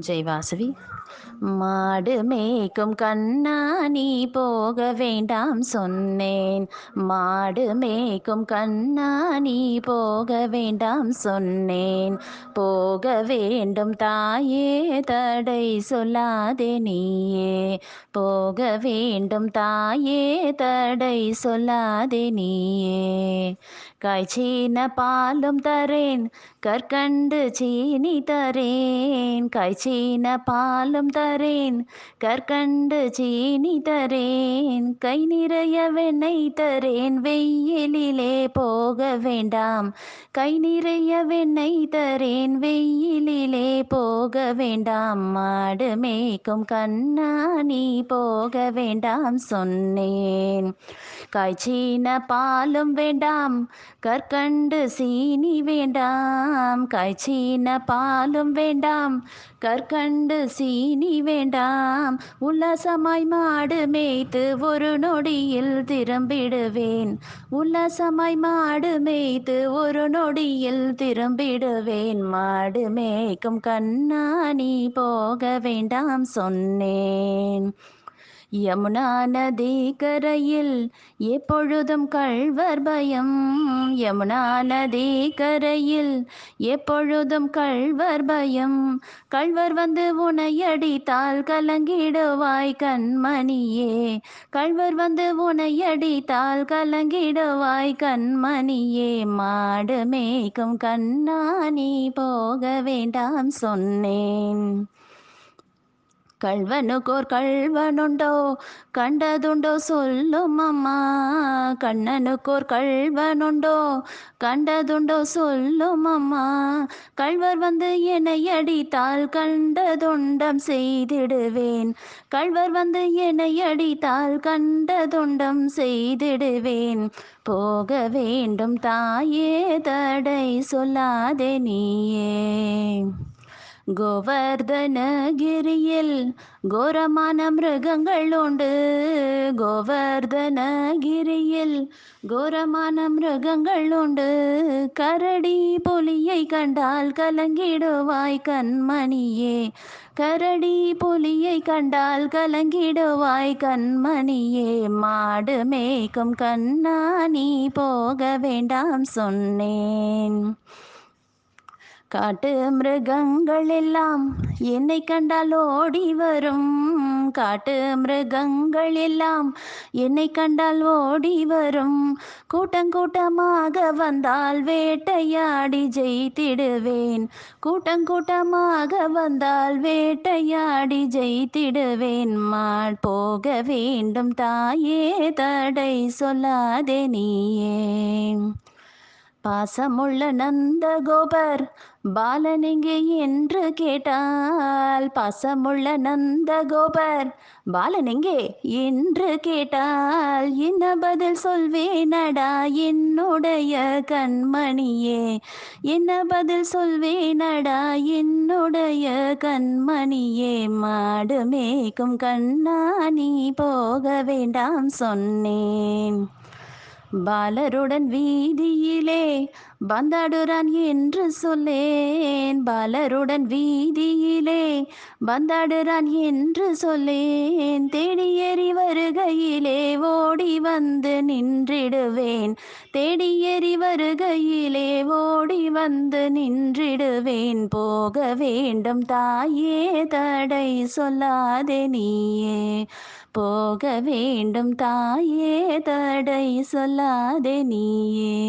జై వాసవి. மாடு மேய்க்கும் கண்ணா நீ போக வேண்டாம் சொன்னேன். மாடு மேய்க்கும் கண்ணா நீ போக வேண்டாம் சொன்னேன். போக வேண்டும் தாயே தடை சொல்லாதே நீயே. போக வேண்டும் தாயே தடை சொல்லாதே நீயே. காய்ச்சீன பாலும் தரேன் கற்கண்டு சீனி தரேன். காய்ச்சீன பாலும் தங்கம் தரேன் கற்கண்டு சீனி தரேன் கை நிறைய வெண்ணெய் தரேன் வெயிலிலே போக வேண்டாம். கை நிறைய வெண்ணெய் தரேன் வெயிலிலே போக வேண்டாம். மாடு மேய்க்கும் கண்ணா நீ போக வேண்டாம் சொன்னேன். காய்ச்சின பாலும் வேண்டாம் கற்கண்டு சீனி வேண்டாம். காய்ச்சின பாலும் வேண்டாம் கற்கண்டு இனி வேண்டாம். உல்லாசமாய் மாடு மேய்த்து ஒரு நொடியில் திரும்பிடுவேன். உல்லாசமாய் மாடு மேய்த்து ஒரு நொடியில் திரும்பிடுவேன். மாடு மேய்க்கும் கண்ணா நீ போக வேண்டாம் சொன்னேன். யமுனா நதி கரையில் எப்பொழுதும் கழ்வர் பயம். யமுனா நதி கரையில் எப்பொழுதும் கழ்வர் பயம். கழ்வர் வந்து உனையடித்தால் கலங்கிடுவாய் கண்மணியே. கழ்வர் வந்து உனையடித்தால் கலங்கிடுவாய் கண்மணியே. மாடு மேய்க்கும் கண்ணா நீ போக வேண்டாம் சொன்னேன். கள்வனுக்கோர் கள்வனுண்டோ கண்டதுண்டோ சொல்லும் அம்மா. கண்ணனுக்கோர் கள்வனுண்டோ கண்டதுண்டோ சொல்லும் அம்மா. கள்வர் வந்து என்னை அடித்தால் கண்டதுண்டம் செய்திடுவேன். கள்வர் வந்து என்னை அடித்தால் கண்டதுண்டம் செய்திடுவேன். போக வேண்டும் தாயே தடை சொல்லாதே நீயே. கோவர்தனகிரியில் கோரமான மிருகங்கள் உண்டு. கோவர்தனகிரியில் கோரமான மிருகங்கள் உண்டு. கரடி புலியை கண்டால் கலங்கிடுவாய் கண்மணியே. கரடி புலியை கண்டால் கலங்கிடுவாய் கண்மணியே. மாடு மேய்க்கும் கண்ணா நீ போக வேண்டாம் சொன்னேன். காட்டு மிருகங்கள் எல்லாம் என்னை கண்டால் ஓடி வரும். காட்டு மிருகங்கள் எல்லாம் என்னை கண்டால் ஓடி வரும். கூட்டங்கூட்டமாக வந்தால் வேட்டையாடி ஜெயித்திடுவேன். கூட்டங்கூட்டமாக வந்தால் வேட்டையாடி ஜெயித்திடுவேன். மாள் போக வேண்டும் தாயே தடை சொல்லாதே நீயே. பாசமுள்ள நந்தகோபர் பாலன் எங்கே என்று கேட்டால் பாசமுள்ள நந்தகோபர் பாலன் எங்கே என்று கேட்டால் என்ன பதில் சொல்வேனடா என்னுடைய கண்மணியே? என்ன பதில் சொல்வேனடா என்னுடைய கண்மணியே? மாடு மேய்க்கும் கண்ணா நீ போக வேண்டாம் சொன்னேன். பாலருடன் வீதியிலே பந்தாடுறான் என்று சொல்லேன். பாலருடன் வீதியிலே பந்தாடுறான் என்று சொல்லேன். தேடி ஏறி வருகையிலே ஓடி வந்து நின்றிடுவேன். தேடி ஏறி வருகையிலே ஓடி வந்து நின்றிடுவேன். போக வேண்டும் தாயே தடை சொல்லாதே நீயே. போக வேண்டும் தாயே தடை சொல்லாதே நீயே.